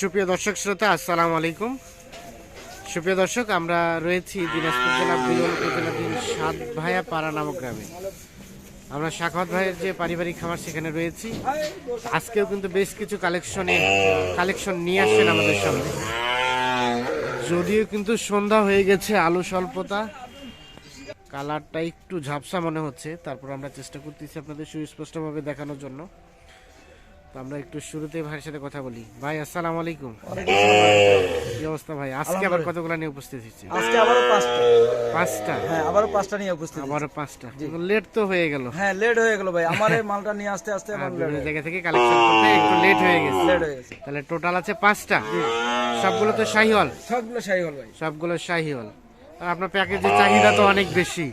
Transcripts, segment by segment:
সুপ্রিয় দর্শক শ্রোতা, আসসালামু আলাইকুম। সুপ্রিয় দর্শক, আমরা রয়েছি দিনাজপুর জেলা বিরল উপজেলাধীন সাত ভাইয়া পাড়া নামক গ্রামে। আমরা শাখাত ভাইয়ের যে পারিবারিক খামার সেখানে রয়েছি। আজকেও কিন্তু বেশ কিছু কালেকশনে কালেকশন নিয়ে আসছেন আমাদের সামনে। যদিও কিন্তু সন্ধ্যা হয়ে গেছে, আলো স্বল্পতা। কালারটা একটু ঝাপসা মনে হচ্ছে, তারপর আমরা চেষ্টা করতেছি আপনাদের সুস্পষ্টভাবে দেখানোর জন্য। তো আমরা একটু শুরুতে ভাইয়ের সাথে কথা বলি। ভাই আসসালামু আলাইকুম। কি অবস্থা ভাই? আজকে আবার কতগুলো নিয়ে উপস্থিত হচ্ছে আজকে আবারও পাঁচটা। পাঁচটা? হ্যাঁ আবারও পাঁচটা নিয়ে উপস্থিত। আবারও পাঁচটা। লেট তো হয়ে গেল। হ্যাঁ লেট হয়ে গেল ভাই। আমার এই মালটা নিয়ে আসতে আসতে আমার বিভিন্ন জায়গা থেকে কালেকশন করতে একটু লেট হয়ে গেছে। লেট হয়ে গেছে। তাহলে টোটাল আছে পাঁচটা। সবগুলো তো শাহিওয়াল। সবগুলো হল ভাই। সবগুলো শাহিওয়াল। আর আপনার প্যাকেজের চাহিদা তো অনেক বেশি।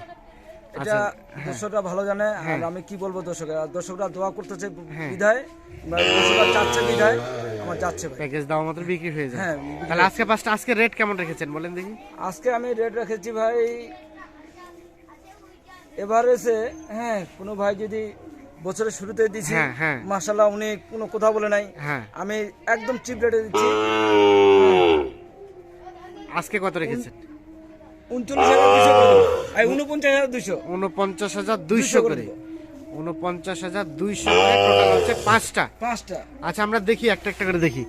এটা আচ্ছা, দর্শকরা ভালো জানে হ্যাঁ। আর আমি কি বলব দর্শকরা? দর্শকরা দোয়া করতেছে বিধায় বা দর্শকরা চাচ্ছে বিধায় আমার যাচ্ছে ভাই। প্যাকেজ দেওয়া মাত্র বিক্রি হয়ে যায়। হ্যাঁ তাহলে আজকে পাঁচটা আজকে রেট কেমন রেখেছেন বলেন দেখি। আজকে আমি রেট রেখেছি ভাই এভারেজে হ্যাঁ কোনো ভাই যদি বছরের শুরুতে দিছি হ্যাঁ, হ্যাঁ। মাসাল্লাহ উনি কোনো কথা বলে নাই। হ্যাঁ। আমি একদম চিপ রেটে দিচ্ছি। আজকে কত রেখেছেন? উনপঞ্চাশ হাজার দুশো। উনপঞ্চাশ হাজার দুইশো করে উনপঞ্চাশ হাজার দুইশো করে টোটাল হচ্ছে পাঁচটা। পাঁচটা। আচ্ছা আমরা দেখি একটা একটা করে দেখি।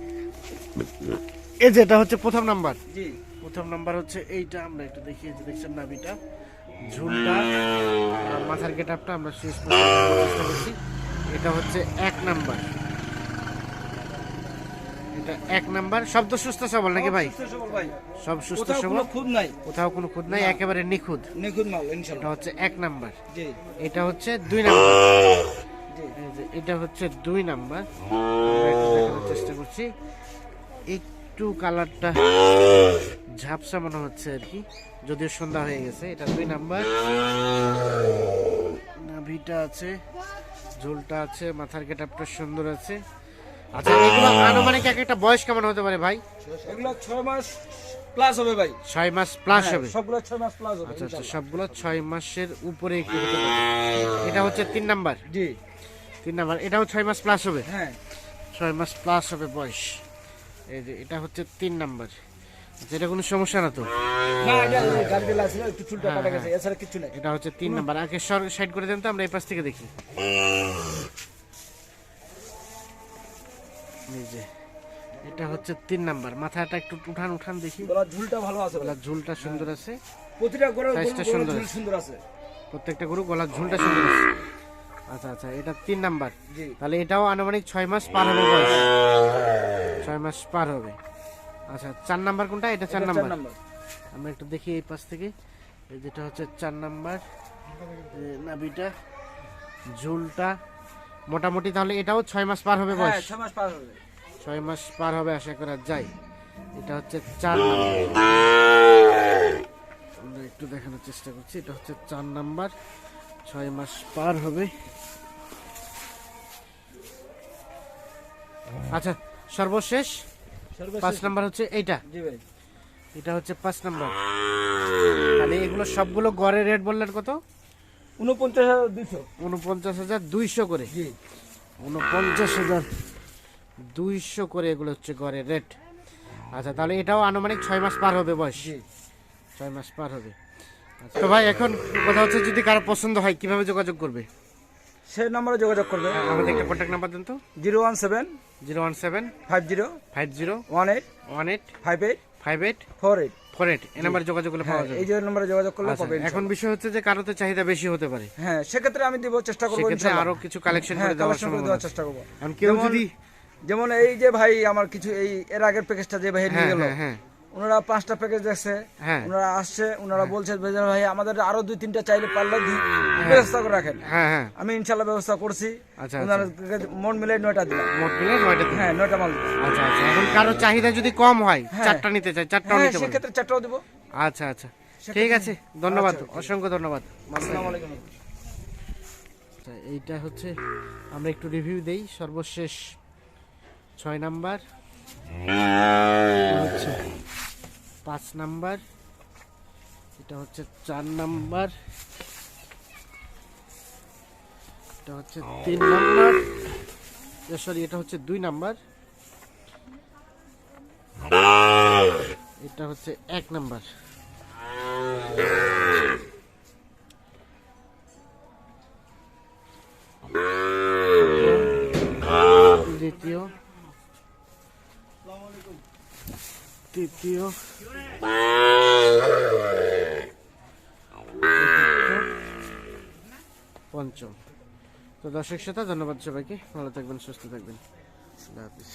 এই যে এটা হচ্ছে প্রথম নাম্বার। জি। প্রথম নাম্বার হচ্ছে এইটা আমরা একটু দেখি এই যে দেখছেন ঝুলটা মাথার গেটআপটা আমরা শেষ চেষ্টা করছি। এটা হচ্ছে এক নাম্বার। এক নাম্বার শব্দ সুস্থ সবল নাকি ভাই? সব সুস্থ সবল? খুদ নাই। কোথাও কোনো খুদ নাই একেবারে নিখুঁত। নিখুঁত মাল এটা হচ্ছে এক নাম্বার। জি। এটা হচ্ছে দুই নাম্বার। এটা হচ্ছে দুই নাম্বার। চেষ্টা করছি। একটু কালারটা ঝাপসা মনে হচ্ছে আর কি। যদিও সন্ধ্যা হয়ে গেছে এটা দুই নাম্বার। নাভিটা আছে ঝোলটা আছে মাথার গেটআপটা সুন্দর আছে। আচ্ছা এগুলো আনুমানিক এক একটা বয়স কেমন হতে পারে ভাই? এগুলো মাস প্লাস হবে ভাই। মাস প্লাস হ্যাঁ, হবে। সবগুলো ছয় মাস প্লাস হবে আচ্ছা আচ্ছা সবগুলো মাসের উপরে একটু এটা হচ্ছে নাম্বার? জি। নাম্বার এটাও মাস প্লাস হবে? হ্যাঁ। মাস প্লাস হবে বয়স। এই যে এটা হচ্ছে নাম্বার। যেটা কোনো সমস্যা না তো? হ্যাঁ, নাই। এটা হচ্ছে তিন নাম্বার। আগে সাইড করে দেন তো আমরা এই পাশ থেকে দেখি। এই যে এটা হচ্ছে তিন নাম্বার। মাথাটা একটু উঠান উঠান দেখি। গলার ঝুলটা ভালো আছে গলার ঝুলটা সুন্দর আছে। প্রতিটা গরুর সুন্দর। সুন্দর আছে। প্রত্যেকটা গরু গলার ঝুলটা সুন্দর আছে। আচ্ছা আচ্ছা এটা তিন নাম্বার। তাহলে এটাও আনুমানিক ছয় মাস পার হবে বয়স। ছয় মাস পার হবে। আচ্ছা চার নাম্বার কোনটা? এটা চার নাম্বার। আমরা একটু দেখি এই পাশ থেকে। যেটা হচ্ছে চার নাম্বার। এ, নাভিটা ঝুলটা। মোটামুটি তাহলে এটাও ছয় মাস পার হবে হ্যাঁ বয়স। ছয় মাস পার হবে। ছয় মাস পার হবে আশা করা যায়। এটা হচ্ছে চার নাম্বার। আমরা একটু দেখানোর চেষ্টা করছি এটা হচ্ছে চার নাম্বার। ছয় মাস পার হবে। আচ্ছা সর্বশেষ। পাঁচ নাম্বার হচ্ছে এইটা। এটা হচ্ছে পাঁচ নাম্বার। তাহলে এগুলো সবগুলো গড়ের রেট বললেন কত? উনপঞ্চাশ হাজার দুশো উনপঞ্চাশ হাজার দুইশো করে। উনপঞ্চাশ হাজার। দুইশো করে এগুলো হচ্ছে গড়ের রেট আচ্ছা তাহলে এটাও আনুমানিক ছয় মাস পার হবে বয়স। ছয় মাস পার হবে। আচ্ছা, তো ভাই এখন কথা হচ্ছে যদি কারও পছন্দ হয় কীভাবে যোগাযোগ করবে? সেই নাম্বারে যোগাযোগ করবে। আমাদের একটা কন্ট্যাক্ট নাম্বার দেন তো। Zero one seven zero one seven five zero five zero one eight one eight five eight five eight four eight. Four eight. এই নাম্বারে যোগাযোগ করলে পাওয়া যাবে। এই যে নাম্বারে যোগাযোগ করলে আচ্ছা, পাবে এখন বিষয় হচ্ছে যে কারোতে চাহিদা বেশি হতে পারে। হ্যাঁ সেক্ষেত্রে আমি দিব চেষ্টা করব ইনশাল্লাহ। আরও কিছু কালেকশন হ্যাঁ করে দেওয়ার করে। চেষ্টা করব। এখন কেউ যদি যেমন এই যে ভাই আমার কিছু এই এর আগের প্যাকেজটা যে ভাই নিয়ে হ্যাঁ গেল হ্যাঁ হ্যাঁ। ওনারা পাঁচটা প্যাকেজ দেখছে হ্যাঁ। ওনারা আসছে ওনারা বলছে বেজার ভাই আমাদের আরও দুই তিনটা চাইলে পারলে ব্যবস্থা করে রাখেন। আমি ইনশাল্লাহ ব্যবস্থা করছি। আচ্ছা, ওনারা মন মিলে নয়টা দিলাম মোট মিলে নয়টা। হ্যাঁ নয়টা মাল। আচ্ছা আচ্ছা। এখন কারও চাহিদা যদি কম হয়। চারটা নিতে চাই চারটাও হ্যাঁ নিতে সেক্ষেত্রে চারটাও দিব। আচ্ছা আচ্ছা। ঠিক আছে ধন্যবাদ অসংখ্য ধন্যবাদ। আসসালামু আলাইকুম। আচ্ছা, এইটা হচ্ছে আমরা একটু রিভিউ দেই সর্বশেষ ছয় নাম্বার। হচ্ছে পাঁচ নাম্বার। এটা হচ্ছে চার নাম্বার। এটা হচ্ছে তিন নাম্বার। সরি এটা হচ্ছে দুই নাম্বার। এটা হচ্ছে এক নাম্বার। দ্বিতীয়। তৃতীয় পঞ্চম তো দর্শক শ্রোতা ধন্যবাদ সবাইকে। ভালো থাকবেন সুস্থ থাকবেন। আল্লাহ হাফিজ।